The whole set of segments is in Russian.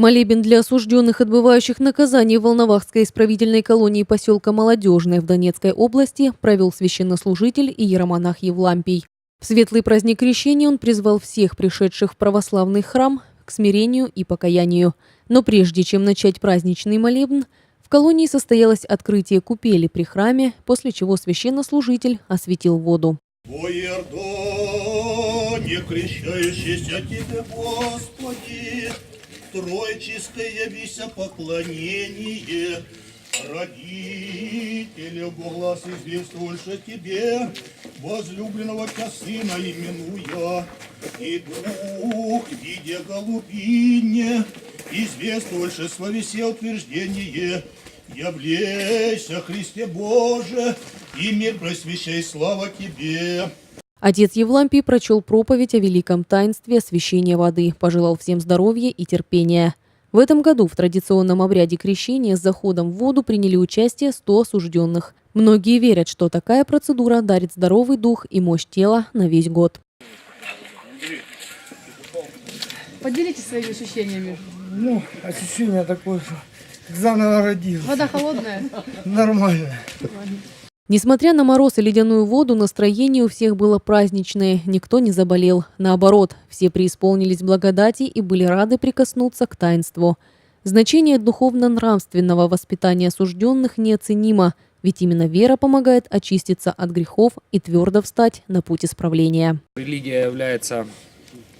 Молебен для осужденных, отбывающих наказание в Волновахской исправительной колонии поселка Молодежное в Донецкой области, провел священнослужитель и иеромонах Евлампий. В светлый праздник крещения он призвал всех пришедших в православный храм к смирению и покаянию. Но прежде чем начать праздничный молебн, в колонии состоялось открытие купели при храме, после чего священнослужитель осветил воду. О Иордане, крещающийся Тебе, Господи, Тройчистое явися поклонение, Родителю глаз известствуешь Тебе, возлюбленного Тя Сына именуя, и Дух, видя голубине, известуешь словесе утверждение, Явлейся, Христе Боже, и мир просвещай, слава Тебе. Отец Евлампий прочел проповедь о великом таинстве освящения воды, пожелал всем здоровья и терпения. В этом году в традиционном обряде крещения с заходом в воду приняли участие 100 осужденных. Многие верят, что такая процедура дарит здоровый дух и мощь тела на весь год. Поделитесь своими ощущениями. Ну, ощущение такое, что заново родился. Вода холодная? Нормально. Несмотря на мороз и ледяную воду, настроение у всех было праздничное, никто не заболел. Наоборот, все преисполнились благодати и были рады прикоснуться к таинству. Значение духовно-нравственного воспитания осужденных неоценимо, ведь именно вера помогает очиститься от грехов и твердо встать на путь исправления. Религия является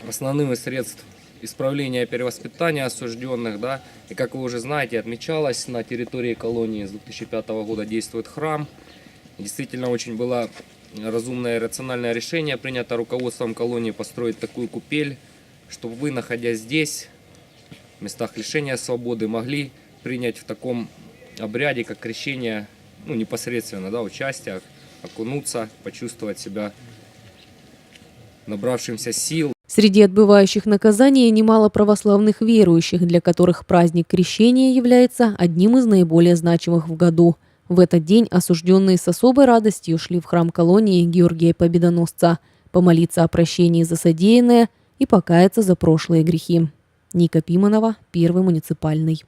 основным из средств исправления перевоспитания осужденных, да, и как вы уже знаете, отмечалось, на территории колонии с 2005 года действует храм. Действительно, очень было разумное и рациональное решение принято руководством колонии построить такую купель, чтобы вы, находясь здесь, в местах лишения свободы, могли принять в таком обряде, как крещение, ну, непосредственно, да, участие, окунуться, почувствовать себя набравшимся сил, Среди отбывающих наказание немало православных верующих, для которых праздник крещения является одним из наиболее значимых в году. В этот день осужденные с особой радостью шли в храм колонии Георгия Победоносца, помолиться о прощении за содеянное и покаяться за прошлые грехи. Ника Пиманова, Первый муниципальный.